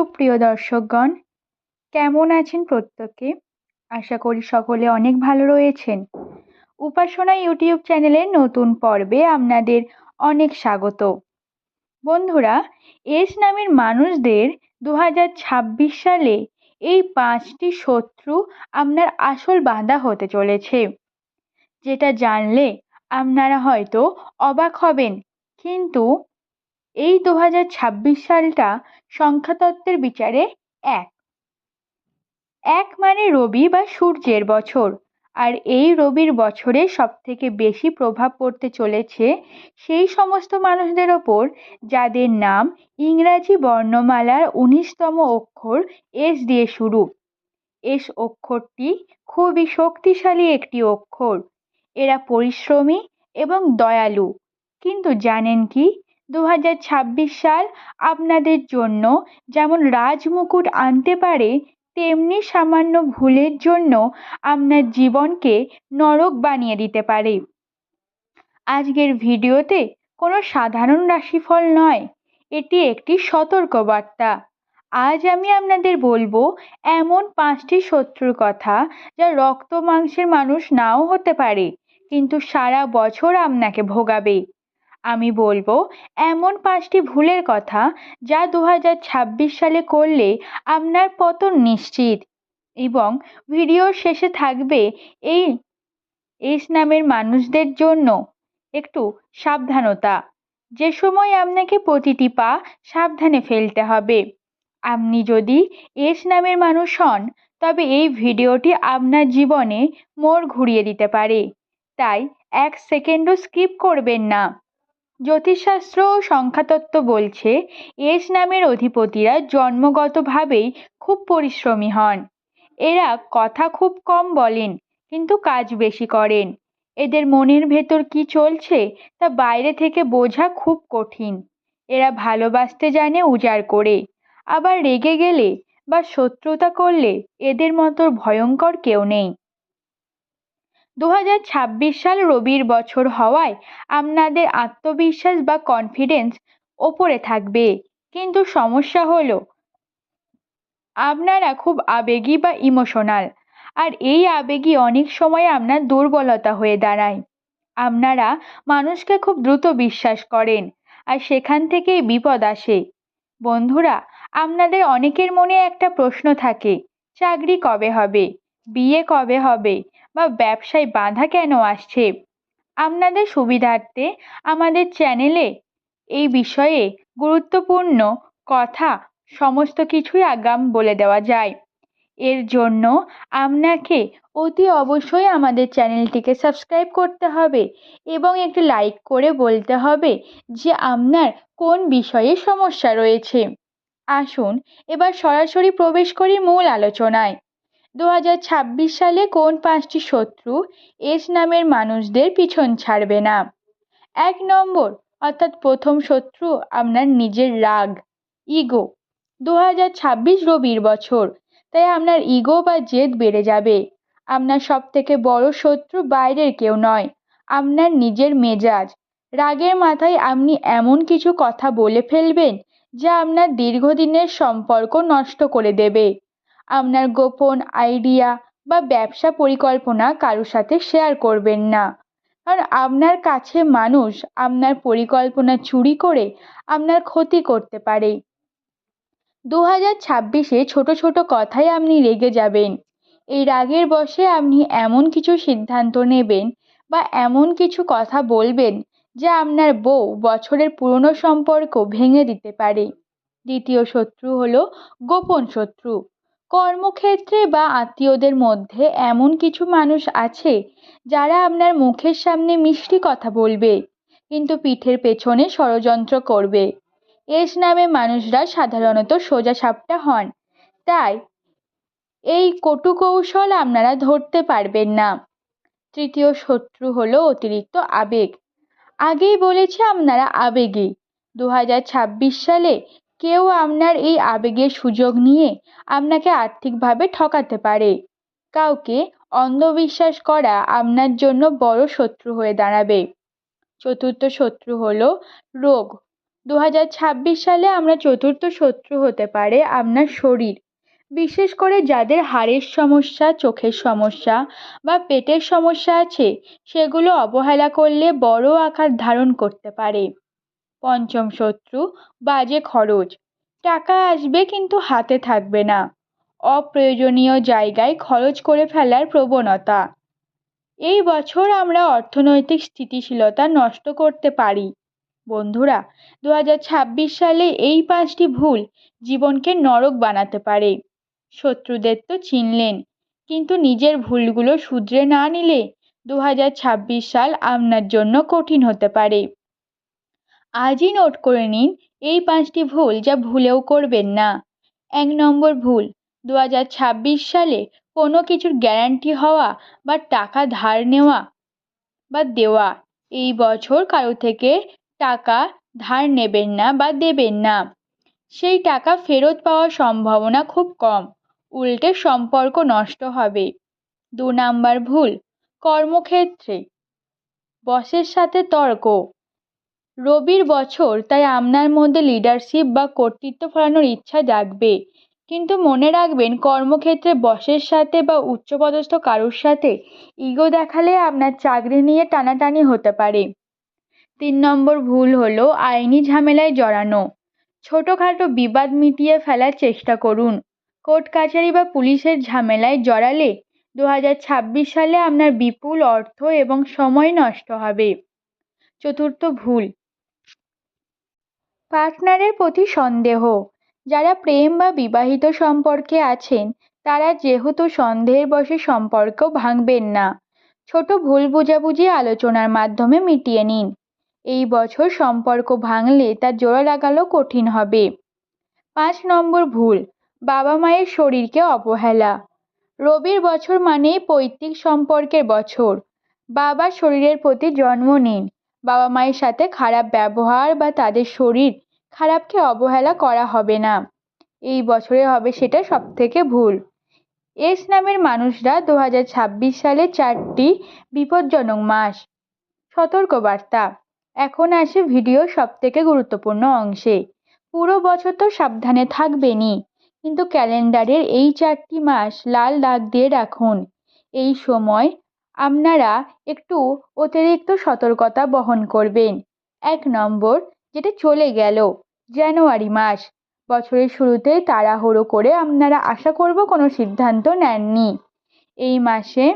সুপ্রিয় দর্শকগণ, কেমন আছেন প্রত্যেকে? আশা করি সকলে অনেক ভালো রয়েছেন। উপাসনা ইউটিউব চ্যানেলের নতুন পর্বে আপনাদের অনেক স্বাগত। বন্ধুরা, এস নামের মানুষদের দু হাজার ছাব্বিশ সালে এই পাঁচটি শত্রু আপনার আসল বাঁধা হতে চলেছে। যেটা জানলে আপনারা হয়তো অবাক হবেন। কিন্তু এই দু হাজার ছাব্বিশ সালটা সংখ্যাতত্ত্বের বিচারে এক। এক মানে রবি বা সূর্যের বছর, আর এই রবির বছরে সবথেকে বেশি প্রভাব পড়তে চলেছে সেই সমস্ত মানুষদের ওপর, যাদের নাম ইংরাজি বর্ণমালার উনিশতম অক্ষর এস দিয়ে শুরু। এস অক্ষরটি খুবই শক্তিশালী একটি অক্ষর। এরা পরিশ্রমী এবং দয়ালু। কিন্তু জানেন কি? দু হাজার ছাব্বিশ সাল আপনাদের জন্য যেমন রাজমুকুট আনতে পারে, তেমনি সামান্য ভুলের জন্য আপনার জীবনকে নরক বানিয়ে দিতে পারে। আজকের ভিডিওতে কোনো সাধারণ রাশিফল নয়, এটি একটি সতর্কবার্তা। আজ আমি আপনাদের বলব এমন পাঁচটি শত্রুর কথা যা রক্ত মাংসের মানুষ নাও হতে পারে, কিন্তু সারা বছর আপনাকে ভোগাবে। আমি বলব, এমন পাঁচটি ভুলের কথা যা দু হাজার ছাব্বিশ সালে করলে আপনার পতন নিশ্চিত এবং ভিডিওর শেষে থাকবে এই এস নামের মানুষদের জন্য। একটু সাবধানতা, যে সময় আপনাকে প্রতিটি পা সাবধানে ফেলতে হবে। আপনি যদি এস নামের মানুষ হন, তবে এই ভিডিওটি আপনার জীবনে মোড় ঘুরিয়ে দিতে পারে। তাই এক সেকেন্ডও স্কিপ করবেন না। জ্যোতিষশাস্ত্র ও সংখ্যাতত্ত্ব বলছে, এস নামের অধিপতিরা জন্মগতভাবেই খুব পরিশ্রমী হন। এরা কথা খুব কম বলেন, কিন্তু কাজ বেশি করেন। এদের মনের ভেতর কি চলছে, তা বাইরে থেকে বোঝা খুব কঠিন। এরা ভালোবাসতে জানে উজাড় করে, আবার রেগে গেলে বা শত্রুতা করলে এদের মতো ভয়ঙ্কর কেউ নেই। দু হাজার ছাব্বিশ সাল রবির বছর হওয়ায় আপনাদের আত্মবিশ্বাস বা কনফিডেন্স ওপরে থাকবে। কিন্তু সমস্যা হলো, আপনারা খুব আবেগী বা ইমোশনাল আর এই আবেগই অনেক সময় আপনার দুর্বলতা হয়ে দাঁড়ায়। আপনারা মানুষকে খুব দ্রুত বিশ্বাস করেন, আর সেখান থেকেই বিপদ আসে। বন্ধুরা, আপনাদের অনেকের মনে একটা প্রশ্ন থাকে, চাকরি কবে হবে? বিয়ে কবে হবে? বা ব্যবসায় বাধা কেন আসছে? আপনাদের সুবিধার্থে আমাদের চ্যানেলে এই বিষয়ে গুরুত্বপূর্ণ কথা সমস্ত কিছুই আগাম বলে দেওয়া যায়। এর জন্য আপনাকে অতি অবশ্যই আমাদের চ্যানেলটিকে সাবস্ক্রাইব করতে হবে এবং একটি লাইক করে বলতে হবে যে আপনার কোন বিষয়ে সমস্যা রয়েছে। আসুন, এবার সরাসরি প্রবেশ করি মূল আলোচনায়। দু ছাব্বিশ সালে কোন পাঁচটি শত্রু এস নামের মানুষদের পিছন ছাড়বে না? এক নম্বর, অর্থাৎ প্রথম শত্রু আপনার নিজের রাগ, ইগো। দু ছাব্বিশ রবির বছর, তাই আপনার ইগো বা জেদ বেড়ে যাবে। আপনার সব থেকে বড় শত্রু বাইরের কেউ নয়, আপনার নিজের মেজাজ। রাগের মাথায় আপনি এমন কিছু কথা বলে ফেলবেন যা আপনার দীর্ঘদিনের সম্পর্ক নষ্ট করে দেবে। আপনার গোপন আইডিয়া বা ব্যবসা পরিকল্পনা কারোর সাথে শেয়ার করবেন না। কারণ আপনার কাছে মানুষ আপনার পরিকল্পনা চুরি করে আপনার ক্ষতি করতে পারে। দু হাজার ছাব্বিশে ছোটো ছোটো কথায় আপনি রেগে যাবেন। এই রাগের বশে আপনি এমন কিছু সিদ্ধান্ত নেবেন বা এমন কিছু কথা বলবেন যা আপনার বউ বছরের পুরনো সম্পর্ক ভেঙে দিতে পারে। দ্বিতীয় শত্রু হলো গোপন শত্রু। কর্মক্ষেত্রে বা আত্মীয়দের মধ্যে এমন কিছু মানুষ আছে যারা আপনার মুখের সামনে মিষ্টি কথা বলবে, কিন্তু পিঠের পেছনে ষড়যন্ত্র করবে। এস নামে মানুষরা সাধারণত সোজা সাপটা হন। তাই এই কটু কৌশল আপনারা ধরতে পারবেন না। তৃতীয় শত্রু হলো অতিরিক্ত আবেগ। আগেই বলেছি আপনারা আবেগী। দু হাজার ছাব্বিশ সালে কেউ আপনার এই আবেগের সুযোগ নিয়ে আপনাকে আর্থিকভাবে ঠকাতে পারে। কাউকে অন্ধবিশ্বাস করা আপনার জন্য বড় শত্রু হয়ে দাঁড়াবে। চতুর্থ শত্রু হলো রোগ। দু হাজার ছাব্বিশ সালে আমরা চতুর্থ শত্রু হতে পারে আপনার শরীর। বিশেষ করে যাদের হাড়ের সমস্যা, চোখের সমস্যা বা পেটের সমস্যা আছে, সেগুলো অবহেলা করলে বড় আকার ধারণ করতে পারে। পঞ্চম শত্রু, বাজে খরচ। টাকা আসবে কিন্তু হাতে থাকবে না। অপ্রয়োজনীয় জায়গায় খরচ করে ফেলার প্রবণতা। এই বছর আমরা অর্থনৈতিক স্থিতিশীলতা নষ্ট করতে পারি। বন্ধুরা দু হাজার ছাব্বিশ সালে এই পাঁচটি ভুল জীবনকে নরক বানাতে পারে। শত্রুদের তো চিনলেন, কিন্তু নিজের ভুলগুলো শুধরে না নিলে দু হাজার ছাব্বিশ সাল আপনার জন্য কঠিন হতে পারে। আজই নোট করে নিন এই পাঁচটি ভুল যা ভুলেও করবেন না। এক নম্বর ভুল দু হাজার ছাব্বিশ সালে কোনো কিছুর গ্যারান্টি হওয়া বা টাকা ধার নেওয়া বা দেওয়া। এই বছর কারও থেকে টাকা ধার নেবেন না বা দেবেন না। সেই টাকা ফেরত পাওয়ার সম্ভাবনা খুব কম, উল্টে সম্পর্ক নষ্ট হবে। দু নাম্বার ভুল, কর্মক্ষেত্রে, বসের সাথে তর্ক। রবির বছর তাই আপনার মধ্যে লিডারশিপ বা কর্তৃত্ব ফলানোর ইচ্ছা জাগবে। কিন্তু মনে রাখবেন, কর্মক্ষেত্রে বসের সাথে বা উচ্চপদস্থ কারোর সাথে ইগো দেখালে আপনার চাকরি নিয়ে টানাটানি হতে পারে। তিন নম্বর ভুল হলো আইনি ঝামেলায় জড়ানো। ছোটোখাটো বিবাদ মিটিয়ে ফেলার চেষ্টা করুন। কোর্ট কাছারি বা পুলিশের ঝামেলায় জড়ালে দু হাজার ছাব্বিশ সালে আপনার বিপুল অর্থ এবং সময় নষ্ট হবে। চতুর্থ ভুল পার্টনারের প্রতি সন্দেহ। যারা প্রেম বা বিবাহিত সম্পর্কে আছেন, তারা যেহেতু সন্দেহের বশে সম্পর্ক ভাঙবেন না। ছোট ভুল বোঝাবুঝি আলোচনার মাধ্যমে মিটিয়ে নিন। এই বছর সম্পর্ক ভাঙলে তা জোড়া লাগানো কঠিন হবে। পাঁচ নম্বর ভুল, বাবা মায়ের শরীরকে অবহেলা। রবির বছর মানেই পৈতৃক সম্পর্কের বছর। বাবার শরীরের প্রতি জন্ম নিন। বাবা মায়ের সাথে খারাপ ব্যবহার বা তাদের শরীর খারাপকে অবহেলা করা হবে না। এই বছরে হবে সেটা সব থেকে ভুল। এস নামের মানুষরা দু ছাব্বিশ সালে চারটি বিপজ্জনক মাস। সতর্কবার্তা। এখন আসে ভিডিও সব থেকে গুরুত্বপূর্ণ অংশে। পুরো বছর তো সাবধানে থাকবেনই, কিন্তু ক্যালেন্ডারের এই চারটি মাস লাল দাগ দিয়ে রাখুন। এই সময় আপনারা একটু অতিরিক্ত সতর্কতা বহন করবেন। এক নম্বর, যেটা চলে গেল, জানুয়ারি মাস। বছরের শুরুতে তাড়াহুড়ো করে আপনারা আশা করব কোনো সিদ্ধান্ত নেননি। এই মাসে